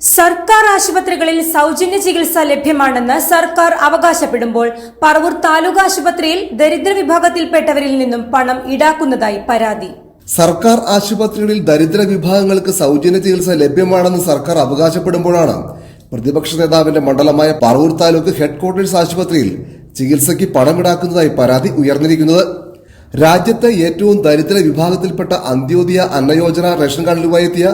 സർക്കാർ ആശുപത്രികളിൽ സൗജന്യ ചികിത്സ ലഭ്യമാണെന്ന് സർക്കാർ അവകാശപ്പെടുമ്പോൾ പറവൂർ താലൂക്ക് ആശുപത്രിയിൽ ദരിദ്ര വിഭാഗത്തിൽപ്പെട്ടവരിൽ നിന്നും പണം ഈടാക്കുന്നതായി പരാതി. സർക്കാർ ആശുപത്രികളിൽ ദരിദ്ര വിഭാഗങ്ങൾക്ക് സൗജന്യ ചികിത്സ ലഭ്യമാണെന്ന് സർക്കാർ അവകാശപ്പെടുമ്പോഴാണ് പ്രതിപക്ഷ നേതാവിന്റെ മണ്ഡലമായ പറവൂർ താലൂക്ക് ഹെഡ്ക്വാർട്ടേഴ്സ് ആശുപത്രിയിൽ ചികിത്സയ്ക്ക് പണം പണമിടാക്കുന്നതായി പരാതി ഉയർന്നിരിക്കുന്നത്. രാജ്യത്തെ ഏറ്റവും ദരിദ്ര വിഭാഗത്തിൽപ്പെട്ട അന്ത്യോദയ അന്നയോജന റേഷൻ കാർഡിലുമായി എത്തിയ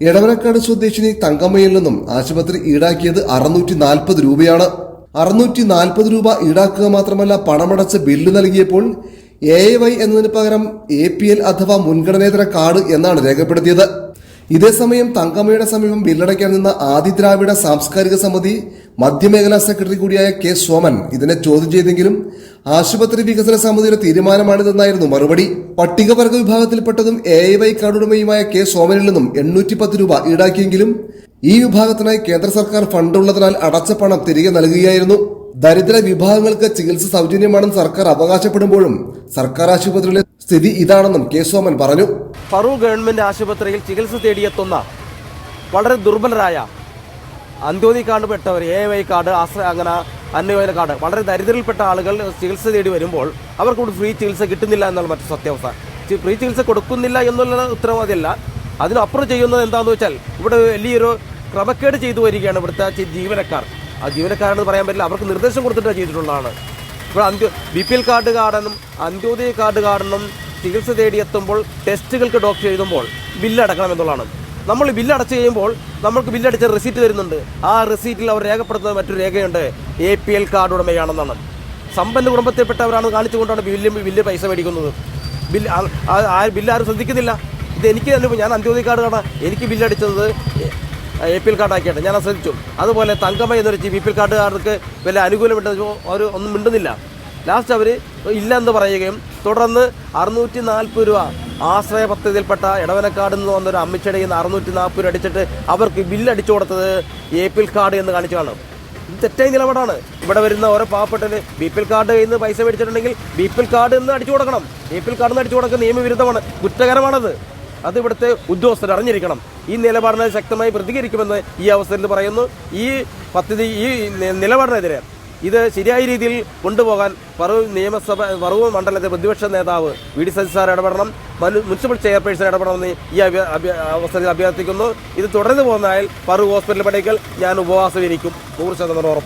എടവനക്കാട് സ്വദേശിനി തങ്കമ്മയിൽ നിന്നും ആശുപത്രി ഈടാക്കിയത് അറുന്നൂറ്റി നാൽപ്പത് രൂപയാണ്. അറുന്നൂറ്റി നാൽപ്പത് രൂപ ഈടാക്കുക മാത്രമല്ല പണമടച്ച് ബില്ല് നൽകിയപ്പോൾ എ വൈ എന്നതിന് പകരം എ പി എൽ അഥവാ മുൻഗണനേതര കാർഡ് എന്നാണ് രേഖപ്പെടുത്തിയത്. ഇതേസമയം തങ്കമ്മയുടെ സമീപം ബില്ലടയ്ക്കാൻ നിന്ന ആദിദ്രാവിഡ സാംസ്കാരിക സമിതി മധ്യമേഖലാ സെക്രട്ടറി കൂടിയായ കെ സോമൻ ഇതിനെ ചോദ്യം ചെയ്തെങ്കിലും ആശുപത്രി വികസന സമിതിയുടെ തീരുമാനമാണിതെന്നായിരുന്നു മറുപടി. പട്ടികവർഗ വിഭാഗത്തിൽപ്പെട്ടതും എ വൈ കാർഡുടമയുമായ കെ സോമനിൽ നിന്നും എണ്ണൂറ്റി പത്ത് രൂപ ഈടാക്കിയെങ്കിലും ഈ വിഭാഗത്തിനായി കേന്ദ്ര സർക്കാർ ഫണ്ടുള്ളതിനാൽ അടച്ച പണം തിരികെ നൽകുകയായിരുന്നു. ദരിദ്ര വിഭാഗങ്ങൾക്ക് ചികിത്സ സൗജന്യമാണെന്ന് സർക്കാർ അവകാശപ്പെടുമ്പോഴും സർക്കാർ ആശുപത്രിയിലെ സ്ഥിതി ഇതാണെന്നും കെ സോമൻ പറഞ്ഞു. ഫറൂഖ് ഗവൺമെന്റ് ആശുപത്രിയിൽ ചികിത്സ തേടിയെത്തുന്ന വളരെ ദുർബലരായ അന്ത്യോദി കാർഡ് പെട്ടവർ എ വൈ കാർഡ് ആശ്രയ അങ്ങനെ അന്യോദയ കാർഡ് വളരെ ദരിദ്രയിൽപ്പെട്ട ആളുകൾ ചികിത്സ തേടി വരുമ്പോൾ അവർക്ക് ഇവിടെ ഫ്രീ ചികിത്സ കിട്ടുന്നില്ല എന്നുള്ള മറ്റു സത്യാവസ്ഥ. ഫ്രീ ചികിത്സ കൊടുക്കുന്നില്ല എന്നുള്ള ഉത്തരവാദിയല്ല. അതിനപ്പുറം ചെയ്യുന്നത് എന്താണെന്ന് വെച്ചാൽ ഇവിടെ വലിയൊരു ക്രമക്കേട് ചെയ്തു വരികയാണ് ഇവിടുത്തെ ജീവനക്കാർ. ആ ജീവനക്കാരാണെന്ന് പറയാൻ പറ്റില്ല. അവർക്ക് നിർദ്ദേശം കൊടുത്തിട്ടാണ് ചെയ്തിട്ടുള്ളതാണ്. ഇപ്പോൾ അന്ത്യ ബി പി എൽ കാർഡ് കാർഡനും അന്ത്യോദയ കാർഡ് കാർഡനും ചികിത്സ തേടിയെത്തുമ്പോൾ ടെസ്റ്റുകൾക്ക് ഡോക്ടർ എഴുതുമ്പോൾ ബില്ല് അടക്കണം എന്നുള്ളതാണ്. നമ്മൾ ബില്ല് അടച്ചു കഴിയുമ്പോൾ നമുക്ക് ബില്ലടിച്ച റെസീറ്റ് തരുന്നുണ്ട് ആ റെസീറ്റിൽ അവർ രേഖപ്പെടുത്തുന്ന മറ്റൊരു രേഖയുണ്ട്. എ പി എൽ കാർഡ് ഉടമയാണെന്നാണ്. സമ്പന്ന കുടുംബത്തിൽപ്പെട്ടവരാണ് കാണിച്ചുകൊണ്ടാണ് ബില്ല് ബില്ല് പൈസ മേടിക്കുന്നത്. ബില്ല് ആ ബില്ല് ആരും ശ്രദ്ധിക്കുന്നില്ല. ഇത് എനിക്ക് തന്നെ ഞാൻ അന്ത്യോദയ കാർഡ് കാണാം എനിക്ക് ബില്ലടിച്ചത് എ പി എൽ കാർഡ് ആക്കിയിട്ട്. ഞാൻ ശ്രദ്ധിച്ചു. അതുപോലെ തങ്കമ്മ എന്നൊരു ബി പി എൽ കാർഡുകാർക്ക് വല്ല അനുകൂലമുണ്ടെന്ന് അവർ ഒന്നും മിണ്ടുന്നില്ല. ലാസ്റ്റ് അവർ ഇല്ല എന്ന് പറയുകയും തുടർന്ന് അറുന്നൂറ്റി നാൽപ്പത് രൂപ ആശ്രയ പദ്ധതിയിൽപ്പെട്ട ഇടവനക്കാട് എന്ന് വന്നൊരു അമ്മിച്ചടി നിന്ന് അറുന്നൂറ്റി നാൽപ്പത് രൂപ അടിച്ചിട്ട് അവർക്ക് ബില്ല് അടിച്ചു കൊടുത്തത് എ പി എൽ കാർഡ് എന്ന് കാണിച്ചു കാണും. ഇത് തെറ്റായ നിലപാടാണ്. ഇവിടെ വരുന്ന ഓരോ പാവപ്പെട്ടവന് ബി പി എൽ കാർഡ് നിന്ന് പൈസ മേടിച്ചിട്ടുണ്ടെങ്കിൽ ബി പി എൽ കാർഡ് എന്ന് അടിച്ചു കൊടുക്കണം. എ പി എൽ കാർഡ് എന്ന് അടിച്ചു കൊടുക്കുന്ന നിയമവിരുദ്ധമാണ്. കുറ്റകരമാണത്. അത് ഇവിടുത്തെ ഉദ്യോഗസ്ഥർ അറിഞ്ഞിരിക്കണം. ഈ നിലപാടിനെ ശക്തമായി പ്രതികരിക്കുമെന്ന് ഈ അവസരത്തിൽ പറയുന്നു. ഈ പദ്ധതി ഈ നിലപാടിനെതിരെ ഇത് ശരിയായ രീതിയിൽ കൊണ്ടുപോകാൻ പറവൂർ നിയമസഭ പറവൂർ മണ്ഡലത്തെ പ്രതിപക്ഷ നേതാവ് വി ഡി സജി സാർ ഇടപെടണം. മനു മുനിസിപ്പൽ ചെയർപേഴ്സൺ ഇടപെടണമെന്ന് ഈ അവസരത്തിൽ അഭ്യർത്ഥിക്കുന്നു. ഇത് തുടർന്ന് പോകുന്നതായാൽ പറവൂർ ഹോസ്പിറ്റൽ പടിക്കൽ ഞാൻ ഉപവാസം ഇരിക്കും. നൂറ് ശതമാനം